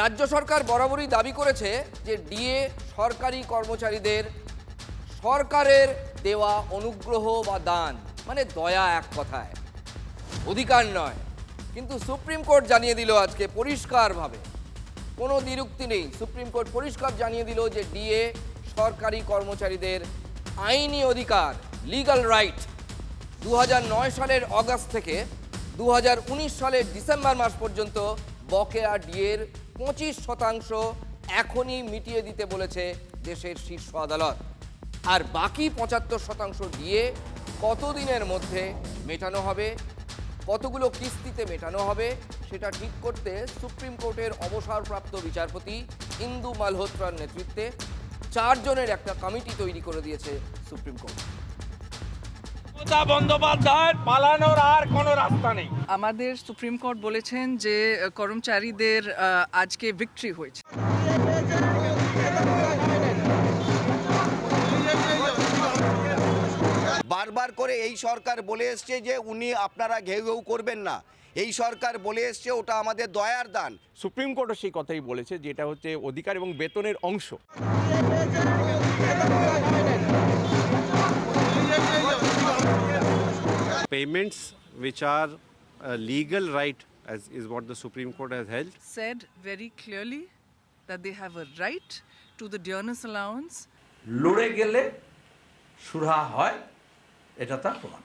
রাজ্য সরকার বরাবরই দাবি করেছে যে ডিএ সরকারি কর্মচারীদের সরকারের দেওয়া অনুগ্রহ বা দান মানে দয়া এক কথায়। অধিকার নয়। কিন্তু সুপ্রিম কোর্ট জানিয়ে দিল আজকে পরিষ্কারভাবে। কোনো দ্বিরুক্তি নেই। সুপ্রিম কোর্ট পরিষ্কার জানিয়ে দিল যে ডিএ সরকারি কর্মচারীদের আইনি অধিকার লিগ্যাল রাইট দু হাজার নয় সালের অগাস্ট থেকে দু হাজার উনিশ সালের ডিসেম্বর মাস পর্যন্ত বকেয়া ডিএর পঁচিশ শতাংশ এখনই মিটিয়ে দিতে বলেছে দেশের শীর্ষ আদালত। আর বাকি পঁচাত্তর শতাংশ ডিএ কতদিনের মধ্যে মেটানো হবে, কতগুলো কিস্তিতে মেটানো হবে, সেটা ঠিক করতে সুপ্রিম কোর্টের অবসরপ্রাপ্ত বিচারপতি ইন্দু মালহোত্রার নেতৃত্বে চারজনের একটা কমিটি তৈরি করে দিয়েছে সুপ্রিম কোর্ট। মমতা বন্দ্যোপাধ্যায়ের পালানোর আর কোনো রাস্তা নেই। আমাদের সুপ্রিম কোর্ট বলেছেন যে কর্মচারীদের আজকে ভিক্টরি হয়েছে। বারবার করে এই সরকার বলে এসছে যে উনি আপনারা ঘেউ ঘেউ করবেন না। এই সরকার বলে এসছে ওটা আমাদের দয়ার দান। সুপ্রিম কোর্টও সেই কথাই বলেছে যেটা হচ্ছে অধিকার এবং বেতনের অংশ। Payments which are a legal right as is what the supreme court has held said very clearly that they have a right to the dearness allowance লড়ে গেলে সুরা হয় এটা তার প্রমাণ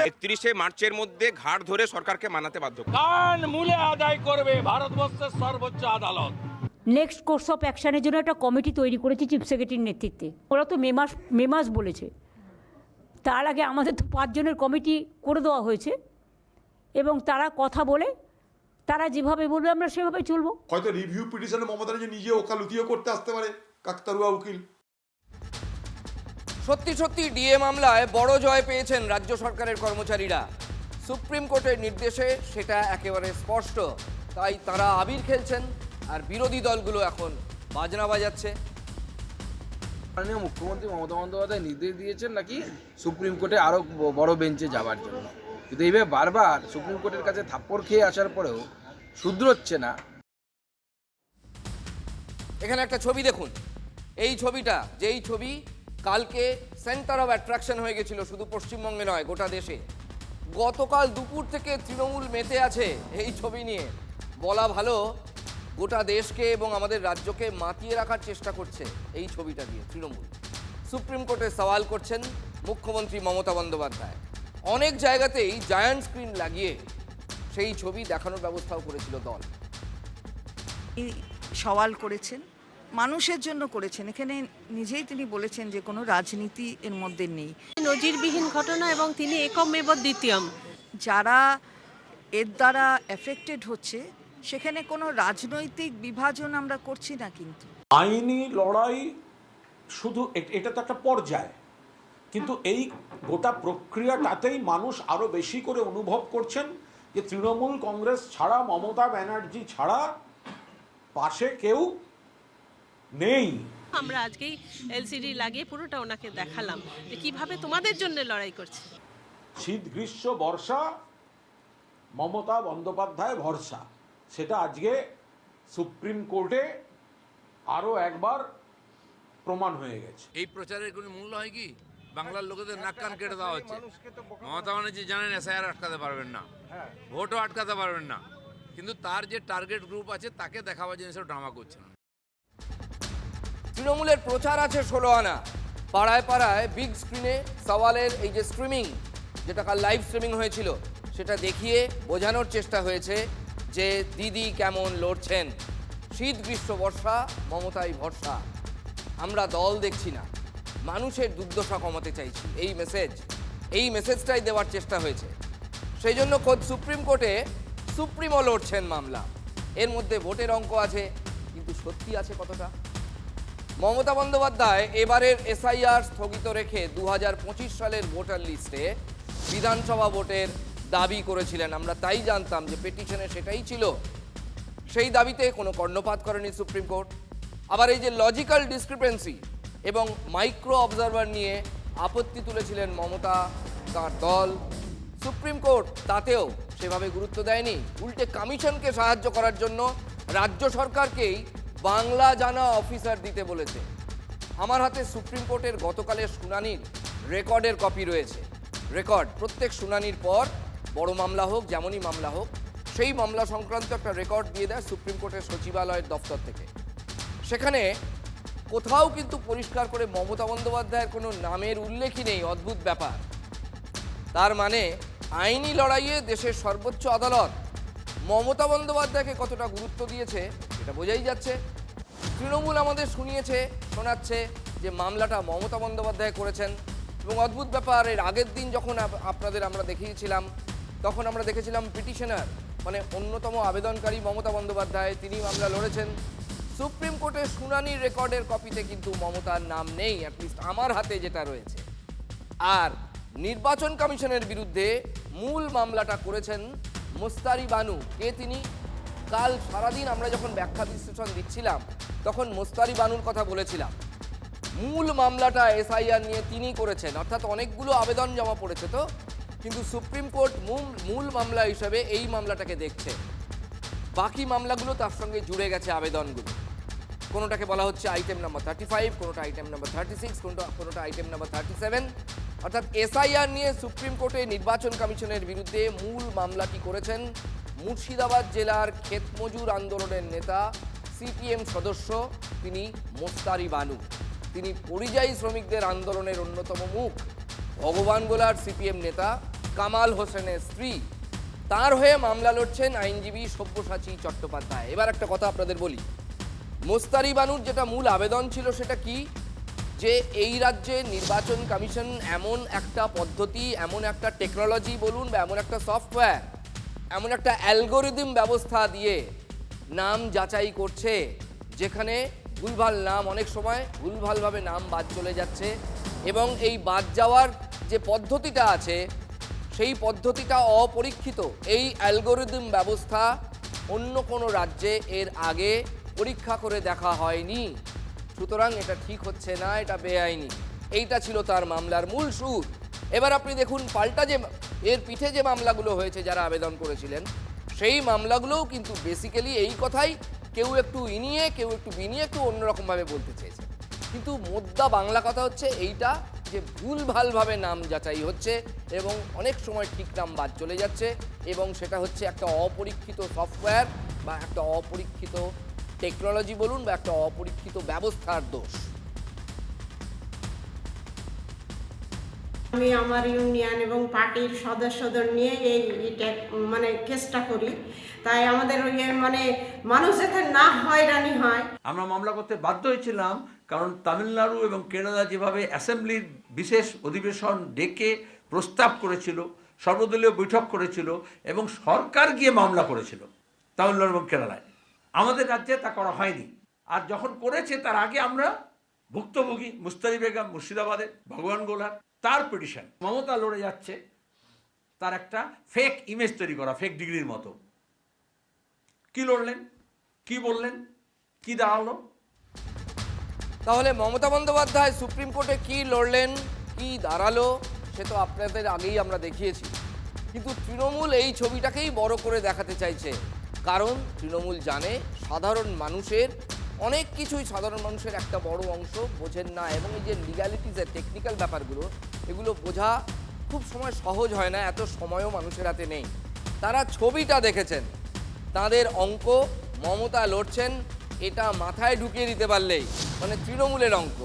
একত্রিশে মার্চের মধ্যে ঘাট ধরে সরকারকে মানাতে বাধ্য কান মূলে আদায় করবে ভারতবর্ষের সর্বোচ্চ আদালত নেক্সট কোর্স অফ অ্যাকশানের জন্য একটা কমিটি তৈরি করেছে চিফ সেক্রেটারির নেতৃত্বে। ওরা তো মে মাস মে মাস বলেছে। তার আগে আমাদের তো পাঁচজনের কমিটি করে দেওয়া হয়েছে। এবং তারা কথা বলে তারা যেভাবে বলবে আমরা সেভাবে চলবো। হয়তো রিভিউ পিটিশনে মমতা যে নিজে ওকালতিও করতে আসতে পারে কাকতারুয়া উকিল। সত্যি সত্যি ডিএ মামলায় বড় জয় পেয়েছেন রাজ্য সরকারের কর্মচারীরা। সুপ্রিম কোর্টের নির্দেশে সেটা একেবারে স্পষ্ট। তাই তারা আবির খেলছেন আর বিরোধী দলগুলো এখন বাজনা বাজাচ্ছে। মাননীয় মুখ্যমন্ত্রী মমতা বন্দ্যোপাধ্যায় নির্দেশ দিয়েছেন নাকি সুপ্রিম কোর্টে আরও বড় বেঞ্চে যাওয়ার জন্য? কিন্তু এইভাবে বারবার সুপ্রিম কোর্টের কাছে থাপ্পড় খেয়ে আসার পরেও শুধরোচ্ছে না। এখানে একটা ছবি দেখুন। এই ছবিটা যেই ছবি কালকে সেন্টার অফ অ্যাট্রাকশন হয়ে গেছিল শুধু পশ্চিমবঙ্গে নয় গোটা দেশে। গতকাল দুপুর থেকে তৃণমূল মেতে আছে এই ছবি নিয়ে। বলা ভালো গোটা দেশকে এবং আমাদের রাজ্যকে মাতিয়ে রাখার চেষ্টা করছে এই ছবিটা দিয়ে তৃণমূল। সুপ্রিম কোর্টে সওয়াল করছেন মুখ্যমন্ত্রী মমতা বন্দ্যোপাধ্যায়। অনেক জায়গাতেই জায়ান্ট স্ক্রিন লাগিয়ে সেই ছবি দেখানোর ব্যবস্থাও করেছিল দল। সওয়াল করেছেন মানুষের জন্য করেছেন। এখানে নিজেই তিনি বলেছেন যে কোনো রাজনীতি এর মধ্যে নেই। নজিরবিহীন ঘটনা এবং তিনি একমেব দ্বিতীয়ম। যারা এর দ্বারা এফেক্টেড হচ্ছে সেখানে কোনো রাজনৈতিক বিভাজন আমরা করছি না কিন্তু। আইনি লড়াই শুধু এটা তো একটা পর্যায়। কিন্তু এই গোটা প্রক্রিয়াটাতেই মানুষ আরও বেশি করে অনুভব করছেন যে তৃণমূল কংগ্রেস ছাড়া মমতা ব্যানার্জি ছাড়া পাশে কেউ নেই। আমরা আজকেই এলসিডি লাগিয়ে পুরোটা ওনাকে দেখালাম যে কীভাবে তোমাদের জন্য লড়াই করছে। শীত গ্রীষ্ম বর্ষা মমতা বন্দ্যোপাধ্যায় ভরসা। সেটা আজকে সুপ্রিম কোর্টে আরও একবার প্রমাণ হয়ে গেছে। এই প্রচারের কোনো মূল্য হয় কি? বাংলার লোকেদের নাক কান কেটে দেওয়া হচ্ছে। মমতা ব্যানার্জি জানেন এসআইআর আটকাতে পারবেন না। ভোটও আটকাতে পারবেন না। কিন্তু তার যে টার্গেট গ্রুপ আছে তাকে দেখাবার জন্য সব ড্রামা করছে না। তৃণমূলের প্রচার আছে ষোলো আনা পাড়ায় পাড়ায় বিগ স্ক্রিনে সওয়ালের এই যে স্ট্রিমিং যেটা কাল লাইভ স্ট্রিমিং হয়েছিল সেটা দেখিয়ে বোঝানোর চেষ্টা হয়েছে যে দিদি কেমন লড়ছেন। শীত, গ্রীষ্ম, বর্ষা, মমতাই ভরসা। আমরা দল দেখছি না। মানুষের দুর্দশা কমাতে চাইছি। এই মেসেজ এই মেসেজটাই দেওয়ার চেষ্টা হয়েছে। সেই জন্য খোদ সুপ্রিম কোর্টে সুপ্রিমও লড়ছেন মামলা। এর মধ্যে ভোটের অঙ্ক আছে, কিন্তু সত্যি আছে কতটা? মমতা বন্দ্যোপাধ্যায় এবারের এসআইআর স্থগিত রেখে দু হাজার পঁচিশ সালের ভোটার লিস্টে বিধানসভা ভোটের দাবি করেছিলেন। আমরা তাই জানতাম যে পেটিশনে সেটাই ছিল। সেই দাবিতে কোনো কর্ণপাত করেনি সুপ্রিম কোর্ট। আবার এই যে লজিক্যাল ডিসক্রিপেন্সি এবং মাইক্রো অবজারভার নিয়ে আপত্তি তুলেছিলেন মমতা, তার দল। সুপ্রিম কোর্ট তাতেও সেভাবে গুরুত্ব দেয়নি। উল্টে কমিশনকে সাহায্য করার জন্য রাজ্য সরকারকেই বাংলা জানা অফিসার দিতে বলেছে। আমার হাতে সুপ্রিম কোর্টের গতকালের শুনানির রেকর্ডের কপি রয়েছে। রেকর্ড, প্রত্যেক শুনানির পর বড় মামলা হোক, যেমনই মামলা হোক, সেই মামলা সংক্রান্ত একটা রেকর্ড দিয়ে দেয় সুপ্রিম কোর্টের সচিবালয়ের দপ্তর থেকে। সেখানে কোথাও কিন্তু পরিষ্কার করে মমতা বন্দ্যোপাধ্যায়ের কোনো নামের উল্লেখই নেই, অদ্ভুত ব্যাপার। তার মানে আইনি লড়াইয়ে দেশের সর্বোচ্চ আদালত মমতা বন্দ্যোপাধ্যায়কে কতটা গুরুত্ব দিয়েছে এটা বোঝাই যাচ্ছে। তৃণমূল আমাদের শুনিয়েছে, শোনাচ্ছে যে মামলাটা মমতা বন্দ্যোপাধ্যায় করেছেন। এবং অদ্ভুত ব্যাপার, এর আগের দিন যখন আপ- আপনাদের আমরা দেখিয়েছিলাম তখন আমরা দেখেছিলাম পিটিশনার মানে অন্যতম আবেদনকারী মমতা বন্দ্যোপাধ্যায়, তিনি মামলা লড়েছেন। সুপ্রিম কোর্টের শুনানির রেকর্ডের কপিতে কিন্তু মমতার নাম নেই অ্যাটলিস্ট আমার হাতে যেটা রয়েছে। আর নির্বাচন কমিশনের বিরুদ্ধে মূল মামলাটা করেছেন মোস্তারি বানু। কে তিনি? কাল সারাদিন আমরা যখন ব্যাখ্যা বিশ্লেষণ দিচ্ছিলাম, তখন মোস্তারি বানুর কথা বলেছিলাম। মূল মামলাটা এসআইআর নিয়ে তিনি করেছেন, অর্থাৎ অনেকগুলো আবেদন জমা পড়েছে তো? কিন্তু সুপ্রিম কোর্ট মূল মূল মামলা হিসাবে এই মামলাটাকে দেখছে। বাকি মামলাগুলো তার সঙ্গে জুড়ে গেছে আবেদনগুলো। কোনোটাকে বলা হচ্ছে আইটেম নাম্বার থার্টি ফাইভ কোনোটা আইটেম নাম্বার থার্টি সিক্স কোনোটা কোনোটা আইটেম নাম্বার থার্টি সেভেন অর্থাৎ এসআইআর নিয়ে সুপ্রিম কোর্টে নির্বাচন কমিশনের বিরুদ্ধে মূল মামলাটি করেছেন? মুর্শিদাবাদ জেলার ক্ষেতমজুর আন্দোলনের নেতা সিপিএম সদস্য, তিনি মোস্তারি বানু তিনি পরিযায়ী শ্রমিকদের আন্দোলনের অন্যতম মুখ। ভগবান গোলার সিপিএম নেতা, কামাল হোসেনের স্ত্রী, তার হয়ে মামলা লড়ছেন আইনজীবী সব্যসাচী চট্টোপাধ্যায়। এবার একটা কথা আপনাদের বলি। মোস্তারি বানুর যেটা মূল আবেদন ছিল সেটা কি? যে এই রাজ্যে নির্বাচন কমিশন এমন একটা পদ্ধতি, এমন একটা টেকনোলজি বলুন বা এমন একটা সফটওয়্যার এমন একটা অ্যালগোরিদম ব্যবস্থা দিয়ে নাম যাচাই করছে, যেখানে ভুলভাল নাম অনেক সময় ভুলভালভাবে নাম বাদ চলে যাচ্ছে এবং এই বাদ যাওয়ার যে পদ্ধতিটা আছে, সেই পদ্ধতিটা অপরীক্ষিত। এই অ্যালগোরিদম ব্যবস্থা অন্য কোনো রাজ্যে এর আগে পরীক্ষা করে দেখা হয়নি। সুতরাং এটা ঠিক হচ্ছে না, এটা বেআইনি। এইটা ছিল তার মামলার মূল সুর। এবার আপনি দেখুন, পাল্টা যে এর পিঠে যে মামলাগুলো হয়েছে যারা আবেদন করেছিলেন, সেই মামলাগুলোও কিন্তু বেসিক্যালি এই কথাই, কেউ একটু ইনিয়ে, কেউ একটু বিনিয়ে একটু অন্যরকমভাবে বলতে চেয়েছে। কিন্তু মোদ্দা বাংলা কথা হচ্ছে এইটা যে ভুলভালভাবে নাম যাচাই হচ্ছে এবং অনেক সময় ঠিক নাম বাদ চলে যাচ্ছে এবং সেটা হচ্ছে একটা অপরীক্ষিত সফটওয়্যার বা একটা অপরীক্ষিত টেকনোলজি বলুন বা একটা অপরীক্ষিত ব্যবস্থার দোষ। আমি আমার ইউনিয়ন এবং পার্টির সদস্যদের নিয়ে এই এটা মানে কেসটা করি। তাই আমাদের ওই মানে মানুষ যাতে না হয়রানি হয়। আমরা মামলা করতে বাধ্য হয়েছিলাম কারণ তামিলনাড়ু এবং কেরালা যেভাবে অ্যাসেম্বলির বিশেষ অধিবেশন ডেকে প্রস্তাব করেছিল, সর্বদলীয় বৈঠক করেছিল এবং সরকার গিয়ে মামলা করেছিল তামিলনাড়ু এবং কেরালায়। আমাদের রাজ্যে তা করা হয়নি। আর যখন করেছে, তার আগে আমরা ভুক্তভোগী মুস্তারি বেগম মুর্শিদাবাদে, ভগবান গোলার, তার পিটিশন মমতা লড়ে যাচ্ছে, তার একটা ফেক ইমেজ তৈরি করা ফেক ডিগ্রির মতো। কি লড়লেন? কি বললেন? কি দাঁড়াল? তাহলে মমতা বন্দ্যোপাধ্যায় সুপ্রিম কোর্টে কি লড়লেন, কি দাঁড়াল, সে তো আপনাদের আগেই আমরা দেখিয়েছি। কিন্তু তৃণমূল এই ছবিটাকেই বড় করে দেখাতে চাইছে। কারণ তৃণমূল জানে সাধারণ মানুষের, অনেক কিছুই সাধারণ মানুষের একটা বড় অংশ বোঝেন না এবং এই যে লিগ্যালিটিসের টেকনিক্যাল ব্যাপারগুলো, এগুলো বোঝা খুব সময় সহজ হয় না, এত সময়ও মানুষের হাতে নেই। তারা ছবিটা দেখেছেন। তাদের অঙ্ক, মমতা লড়ছেন এটা মাথায় ঢুকিয়ে দিতে পারলেই মানে তৃণমূলের অঙ্ক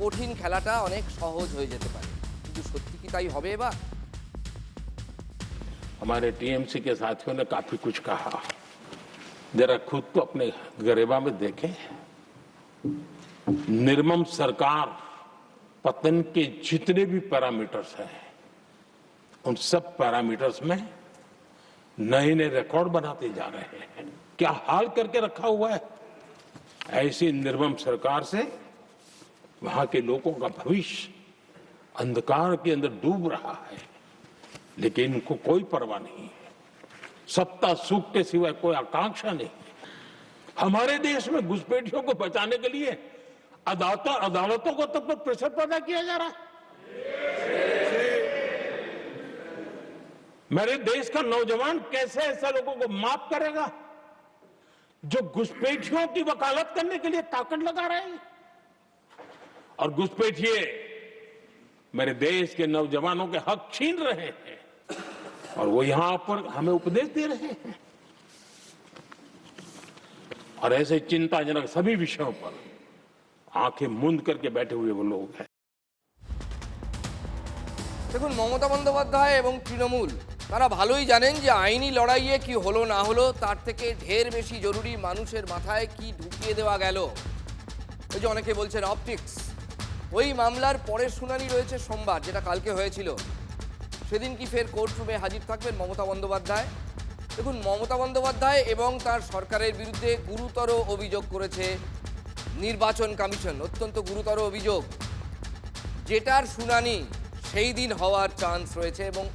কঠিন খেলাটা অনেক সহজ হয়ে যেতে পারে কিন্তু সত্যি কি তাই হবে এবার हमारे टीएमसी के साथियों ने काफी कुछ कहा जरा खुद को अपने गरेबा में देखें निर्मम सरकार पतन के जितने भी पैरामीटर्स हैं उन सब पैरामीटर्स में नए नए रिकॉर्ड बनाते जा रहे हैं क्या हाल करके रखा हुआ है ऐसी निर्मम सरकार से वहाँ के लोगों का भविष्य अंधकार के अंदर डूब रहा है। लेकिन इनको कोई परवाह नहीं है। सत्ता सुख के सिवाय कोई आकांक्षा नहीं हमारे देश में घुसपैठियों को बचाने के लिए अदालतों अदालतों को तब तक प्रेशर पैदा किया जा रहा है। मेरे देश का नौजवान कैसे ऐसा लोगों को माफ़ करेगा? जो घुसपैठियों की वकालत करने के लिए ताकत लगा रहे हैं और घुसपैठिए मेरे देश के नौजवानों के हक छीन रहे हैं और वो यहां पर हमें उपदेश दे रहे हैं और ऐसे चिंताजनक सभी विषयों पर आंखें मूंद करके बैठे हुए वो लोग हैं দেখুন মমতা বন্দ্যোপাধ্যায় এবং তৃণমূল তারা ভালোই জানেন যে আইনি লড়াইয়ে কি হলো না হলো, তার থেকে ঢের বেশি জরুরি মানুষের মাথায় কি ঢুকিয়ে দেওয়া গেল। ওই যে অনেকে বলছেন অপটিক্স। ওই মামলার পরের শুনানি রয়েছে সোমবার, যেটা কালকে হয়েছিল। সেদিন কি ফের কোর্টরুমে হাজির থাকবেন মমতা বন্দ্যোপাধ্যায়? দেখুন, মমতা বন্দ্যোপাধ্যায় এবং তার সরকারের বিরুদ্ধে গুরুতর অভিযোগ করেছে নির্বাচন কমিশন, অত্যন্ত গুরুতর অভিযোগ। যেটার শুনানি সেই দিন হওয়ার চান্স রয়েছে এবং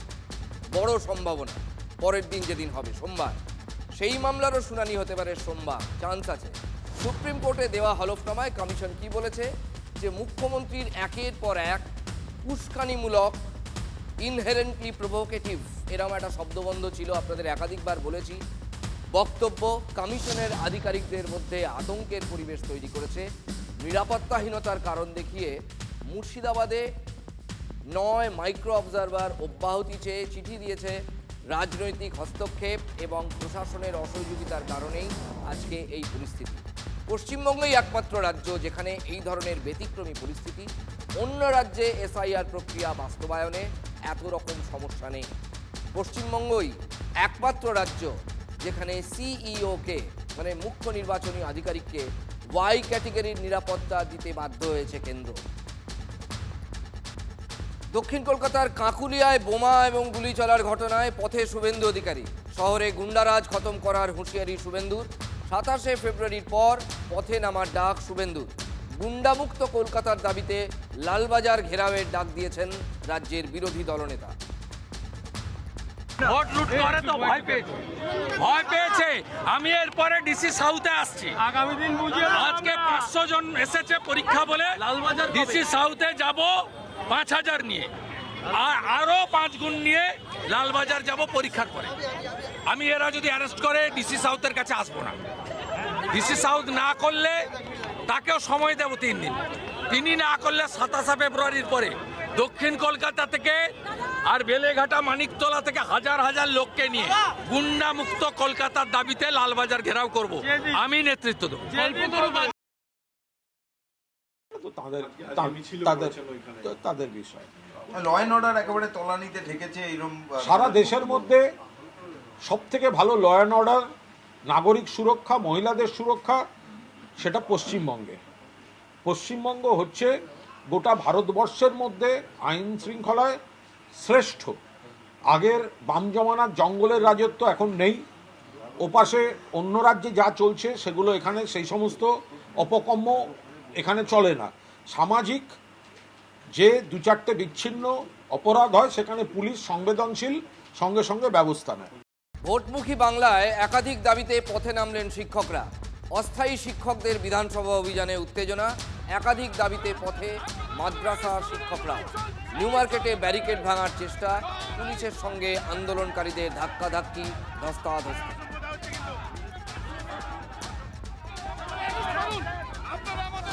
বড় সম্ভাবনা। পরের দিন যেদিন হবে সোমবার, সেই মামলারও শুনানি হতে পারে সোমবার। চান্স আছে। সুপ্রিম কোর্টে দেওয়া হলফনামায় কমিশন কি বলেছে? যে মুখ্যমন্ত্রীর একের পর এক উস্কানিমূলক ইনহেরেন্টলি প্রভোকেটিভ এরকম একটা শব্দবন্ধ ছিল, আপনাদের একাধিকবার বলেছি। বক্তব্য কমিশনের আধিকারিকদের মধ্যে আতঙ্কের পরিবেশ তৈরি করেছে। নিরাপত্তাহীনতার কারণ দেখিয়ে মুর্শিদাবাদে নয় মাইক্রো অবজারভার অব্যাহতি চেয়ে চিঠি দিয়েছে রাজনৈতিক হস্তক্ষেপ এবং প্রশাসনের অসহযোগিতার কারণেই আজকে এই পরিস্থিতি। পশ্চিমবঙ্গই একমাত্র রাজ্য যেখানে এই ধরনের ব্যতিক্রমী পরিস্থিতি। অন্য রাজ্যে এসআইআর প্রক্রিয়া বাস্তবায়নে এত রকম সমস্যা নেই। পশ্চিমবঙ্গই একমাত্র রাজ্য যেখানে সিইওকে মানে মুখ্য নির্বাচনী আধিকারিককে ওয়াই ক্যাটেগরির নিরাপত্তা দিতে বাধ্য হয়েছে কেন্দ্র। দক্ষিণ কলকাতার কাঁকুলিয়ায় বোমা এবং গুলি চলার ঘটনায় পথে শুভেন্দু অধিকারী। শহরে গুন্ডারাজ খতম করার হুঁশিয়ারি শুভেন্দুর। সাতাশে ফেব্রুয়ারির পর পথে নামার ডাক শুভেন্দুর। গুন্ডামুক্ত কলকাতার দাবিতে লালবাজার ঘেরাওয়ের ডাক দিয়েছেন রাজ্যের বিরোধী দলনেতা। ভোট লুট করে তো ভয় পেয়েছে। ভয় পেয়েছে। আমি এরপরে ডিসি সাউথে আসছি। আগামী দিন বুঝিয়ে আজকে পাঁচশো জন এসেছে পরীক্ষা বলে। ডিসি সাউথে যাব। পাঁচ হাজার নিয়ে। আর আরও পাঁচ গুণ নিয়ে লালবাজার যাব পরীক্ষার পরে। আমি এরা যদি অ্যারেস্ট করে ডিসি সাউথের কাছে আসব না। ডিসি সাউথ না করলে তাকেও সময় দেব তিন দিন। তিনি না করলে সাতাশে ফেব্রুয়ারির পরে দক্ষিণ কলকাতা থেকে আর বেলেঘাটা মানিকতলা থেকে হাজার হাজার লোককে নিয়ে গুন্ডা মুক্ত কলকাতার দাবিতে লালবাজার ঘেরাও করব। আমি নেতৃত্ব দেবো। তো তাদের তাদের তাদের বিষয়। ল অ্যান্ড অর্ডার একেবারে তলানিতে ঠেকেছে এইরকম সারা দেশের মধ্যে সব থেকে ভালো ল অ্যান্ড অর্ডার নাগরিক সুরক্ষা মহিলাদের সুরক্ষা সেটা পশ্চিমবঙ্গে। পশ্চিমবঙ্গ হচ্ছে গোটা ভারতবর্ষের মধ্যে আইন শৃঙ্খলায় শ্রেষ্ঠ। আগের বাম জমানার জঙ্গলের রাজত্ব এখন নেই। ওপাশে অন্য রাজ্যে যা চলছে সেগুলো এখানে সেই সমস্ত অপকম্য এখানে চলে না। সামাজিক যে দু চারটে বিচ্ছিন্ন অপরাধ হয়, সেখানে পুলিশ সংবেদনশীল, সঙ্গে সঙ্গে ব্যবস্থা নেয়। ভোটমুখী বাংলায় একাধিক দাবিতে পথে নামলেন শিক্ষকরা। অস্থায়ী শিক্ষকদের বিধানসভা অভিযানে উত্তেজনা, একাধিক দাবিতে পথে মাদ্রাসা শিক্ষকরা নিউ মার্কেটে ব্যারিকেড ভাঙার চেষ্টা, পুলিশের সঙ্গে আন্দোলনকারীদের ধাক্কাধাক্কি, ধস্তাধস্তি।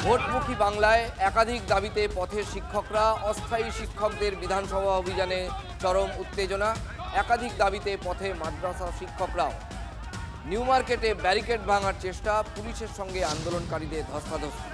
ভোটমুখী বাংলায় একাধিক দাবিতে পথের শিক্ষকরা, অস্থায়ী শিক্ষকদের বিধানসভা অভিযানে চরম উত্তেজনা, একাধিক দাবিতে পথে মাদ্রাসা শিক্ষকরাও। নিউ মার্কেটে ব্যারিকেড ভাঙার চেষ্টা, পুলিশের সঙ্গে আন্দোলনকারীদের ধস্তাধস্তি।